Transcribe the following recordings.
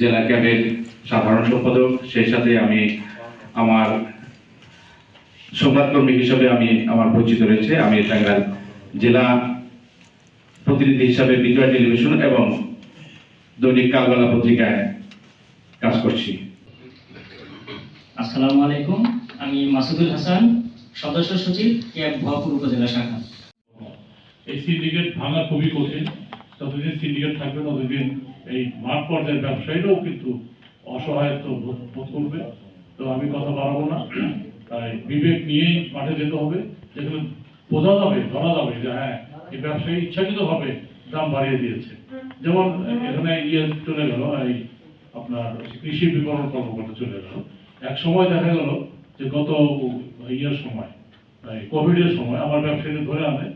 জেলা ক্যাবের সাধারণ সম্পাদক সেই সাথে আমি আমার সংবাদকর্মী হিসাবে আমি আমার পরিচিত রয়েছে আমি টাঙ্গাইল জেলা প্রতিনিধি হিসাবে বিজয় টেলিভিশন এবং দৈনিক কালবেলা পত্রিকায় কাজ করছি। আসসালামু আলাইকুম আমি মাসুদুল হাসান সদস্য সচিব ক্যাব ভরপুর উপজেলা শাখা। এই সিন্ডিকেট ভাঙা খুবই কঠিন। যতদিন সিন্ডিকেট থাকবে ততদিন এই মাঠ পর্যায়ের ব্যবসায়ীরাও কিন্তু অসহায়ত্ব বোধ করবে। তো আমি কথা বাড়াবো না। তাই বিবেক নিয়েই মাঠে যেতে হবে। যেখানে বোঝা যাবে, ধরা যাবে যে হ্যাঁ এই ব্যবসায়ী ইচ্ছাকৃতভাবে দাম বাড়িয়ে দিয়েছে। যেমন এখানে ইয়ে চলে গেল, এই আপনার কৃষি বিপণন কর্মকর্তা চলে গেল। এক সময় দেখা গেল যে গত ইয়ের সময় কোভিডের সময় আমার ব্যবসায়ীদের ধরে আনে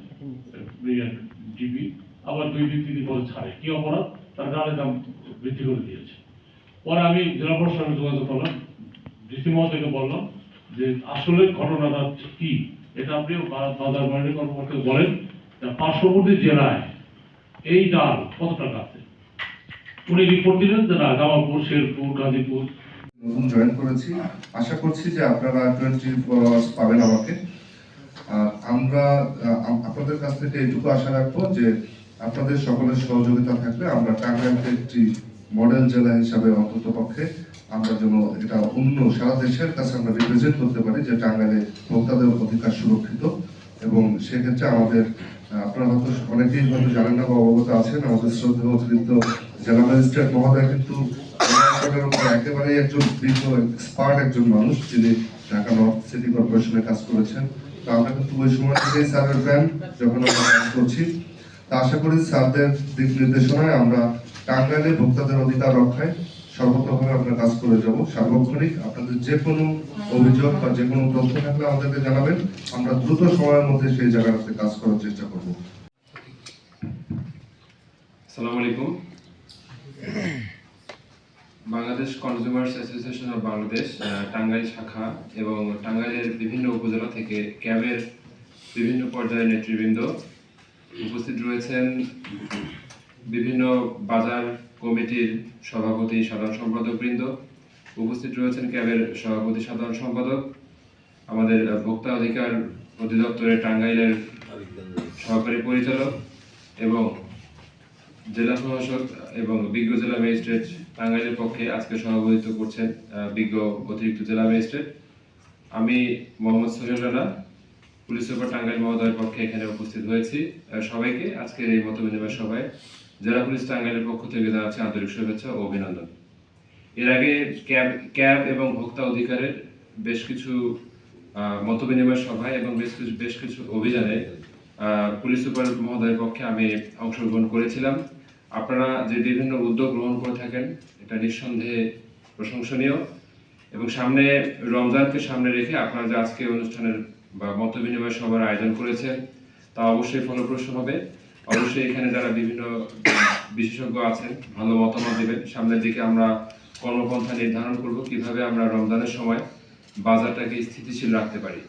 ডিবি, আবার দুই দিন তিন দিন পরে ছাড়ে। কি অপরাধ? তার গাড়ি দাম বৃদ্ধি করে দিয়েছে। পরে আমি জেলা প্রশাসনে যোগাযোগ করলাম ডিসি মহোদয়কে বললাম যে আসলে ঘটনাটা কি? এটা আপনি বাজার বাণিজ্য কর্মকর্তাকে বলেন পার্শ্ববর্তী জেলায় এই ডাল কত টাকা আছে? উনি রিপোর্ট দিলেন যে না জামালপুর শেরপুর, গাজীপুর। নতুন জয়েন করেছি। আশা করছি যে আপনারা টোয়েন্টি ফোর পাবেন আমাকে। আমরা আপনাদের কাছ থেকে এইটুকু আশা রাখব যে আপনাদের সকলের সহযোগিতা থাকলে আমরা টাঙ্গাইলকে একটি মডেল জেলা হিসাবে অন্তত পক্ষে আমরা যেন এটা অন্য সারা দেশের কাছে আমরা রিপ্রেজেন্ট করতে পারি যে টাঙ্গাইলে ভোক্তাদের অধিকার সুরক্ষিত এবং সেক্ষেত্রে আমাদের আপনারা হয়তো অনেকেই হয়তো জানেন না বা অবগত আছেন, আমাদের শ্রদ্ধেয় অতিরিক্ত জেলা ম্যাজিস্ট্রেট মহোদয় কিন্তু একেবারেই একজন বিজ্ঞ এক্সপার্ট একজন মানুষ যিনি ঢাকা নর্থ সিটি কর্পোরেশনে কাজ করেছেন। তো আমরা কিন্তু ওই সময় থেকেই স্যারের ফ্যান যখন আমরা কাজ করছি আশা করি স্যারদের দিক নির্দেশনায় আমরা টাঙ্গাইলে ভোক্তাদের অধিকার রক্ষায় সর্বতভাবে আমরা কাজ করে যাব। সার্বক্ষণিক আপনাদের যে কোনো অভিযোগ বা যে কোনো তথ্য থাকলে আমাদেরকে জানাবেন। আমরা দ্রুত সময়ের মধ্যে সেই জায়গাটাতে কাজ করার চেষ্টা করব। আসসালামু আলাইকুম। Bangladesh consumers association of Bangladesh Tangail শাখা এবং টাঙ্গাইলের বিভিন্ন উপজেলা থেকে ক্যাবের বিভিন্ন পর্যায়ের নেতৃবৃন্দ উপস্থিত রয়েছেন বিভিন্ন বাজার কমিটির সভাপতি, সাধারণ সম্পাদক বৃন্দ। উপস্থিত রয়েছেন ক্যাবের সভাপতি, সাধারণ সম্পাদক। আমাদের ভোক্তা অধিকার অধিদপ্তরের টাঙ্গাইলের সহকারী পরিচালক এবং জেলা প্রশাসক এবং বিজ্ঞ জেলা ম্যাজিস্ট্রেট টাঙ্গাইলের পক্ষে আজকে সভাপতিত্ব করছেন বিজ্ঞ অতিরিক্ত জেলা ম্যাজিস্ট্রেট। আমি মোহাম্মদ সোহেল রানা পুলিশ সুপার টাঙ্গাইল মহোদয়ের পক্ষে এখানে উপস্থিত হয়েছি। সবাইকে আজকের এই মত বিনিময় সভায় জেলা পুলিশ টাঙ্গাইলের পক্ষ থেকে জানাচ্ছি আন্তরিক শুভেচ্ছা ও অভিনন্দন। এর আগে ক্যাব ক্যাব এবং ভোক্তা অধিকারের বেশ কিছু মত বিনিময় সভায় এবং বেশ কিছু বেশ কিছু অভিযানে পুলিশ সুপার মহোদয়ের পক্ষে আমি অংশগ্রহণ করেছিলাম। আপনারা যে বিভিন্ন উদ্যোগ গ্রহণ করে থাকেন, এটা নিঃসন্দেহে প্রশংসনীয়। এবং সামনে রমজানকে সামনে রেখে আপনারা যে আজকে অনুষ্ঠানের বা মত বিনিময় সভার আয়োজন করেছেন তা অবশ্যই ফলপ্রসূ হবে। অবশ্যই এখানে যারা বিভিন্ন বিশেষজ্ঞ আছেন, ভালো মতামত দেবেন। সামনের দিকে আমরা কর্মপন্থা নির্ধারণ করব, কীভাবে আমরা রমজানের সময় বাজারটাকে স্থিতিশীল রাখতে পারি।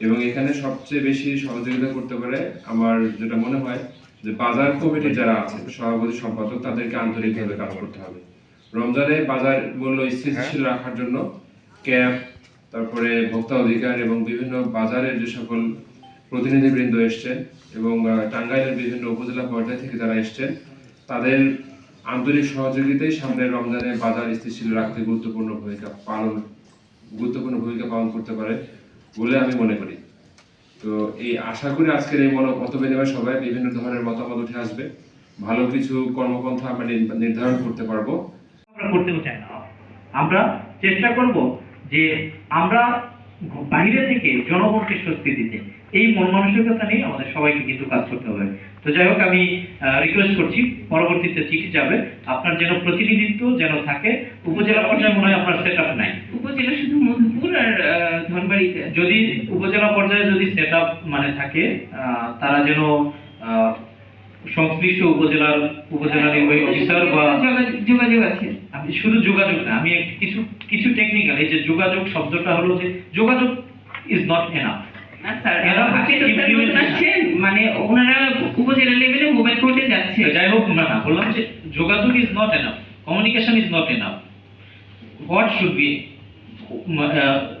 এবং এখানে সবচেয়ে বেশি সহযোগিতা করতে পারে আমার যেটা মনে হয় যে বাজার কমিটি যারা আছে সভাপতি, সম্পাদক, তাদেরকে আন্তরিকভাবে কাজ করতে হবে। রমজানে বাজার মূল্য স্থিতিশীল রাখার জন্য ক্যাব তারপরে ভোক্তা অধিকার এবং বিভিন্ন বাজারের যে সকল প্রতিনিধিবৃন্দ এসছেন এবং টাঙ্গাইলের বিভিন্ন উপজেলা পর্যায় থেকে যারা এসছেন, তাদের আন্তরিক সহযোগিতাই সামনের রমজানে বাজার স্থিতিশীল রাখতে গুরুত্বপূর্ণ ভূমিকা পালন, গুরুত্বপূর্ণ ভূমিকা পালন করতে পারে বলে আমি মনে করি। তো এই আশা করি আজকের এই মত মত বিনিময় সবাই বিভিন্ন ধরনের মতামত উঠে আসবে। ভালো কিছু কর্মপন্থা আমরা নির্ধারণ করতে পারব। আমরা করতেও চাই না। আমরা চেষ্টা করব যে আমরা বাইরে থেকে জনগণকে স্বস্তি দিতে এই মন মানসিকতা নিয়ে আমাদের সবাইকে কিন্তু কাজ করতে হবে। তো যাই হোক আমি রিকোয়েস্ট করছি পরবর্তীতে চিঠি যাবে। আপনার যেন প্রতিনিধিত্ব যেন থাকে উপজেলা পর্যায়ে মনে হয় আপনার সেট আপ নাই। উপজেলা শুধু মধুপুর আর ধনবাড়িতে? যদি উপজেলা পর্যায়ে যদি সেট আপ মানে থাকে আহ, তারা যেন আহ, সংশ্লিষ্ট উপজেলার উপজেলা নির্বাহী অফিসার বা যোগাযোগ- আছে। আমি শুধু যোগাযোগ না আমি কিছু কিছু টেকনিক্যাল এই যে যোগাযোগ শব্দটা হলো যে যোগাযোগ ইজ নট এনাফ না স্যার এরা আপনি তো স্যার implement- নতুন আসছেন মানে ওনারা উপজেলা লেভেলে মোবাইল কোর্টে যাচ্ছে। যাই হোক না না বললাম যে যোগাযোগ is not enough communication is not enough what should be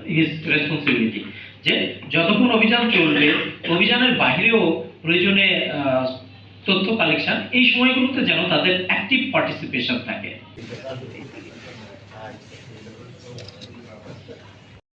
his responsibility যে যতক্ষণ অভিযান চলবে অভিযানের বাইরেও প্রয়োজনে তথ্য কালেকশন এই সময়গুলোতে যেন তাদের অ্যাক্টিভ পার্টিসিপেশন থাকে।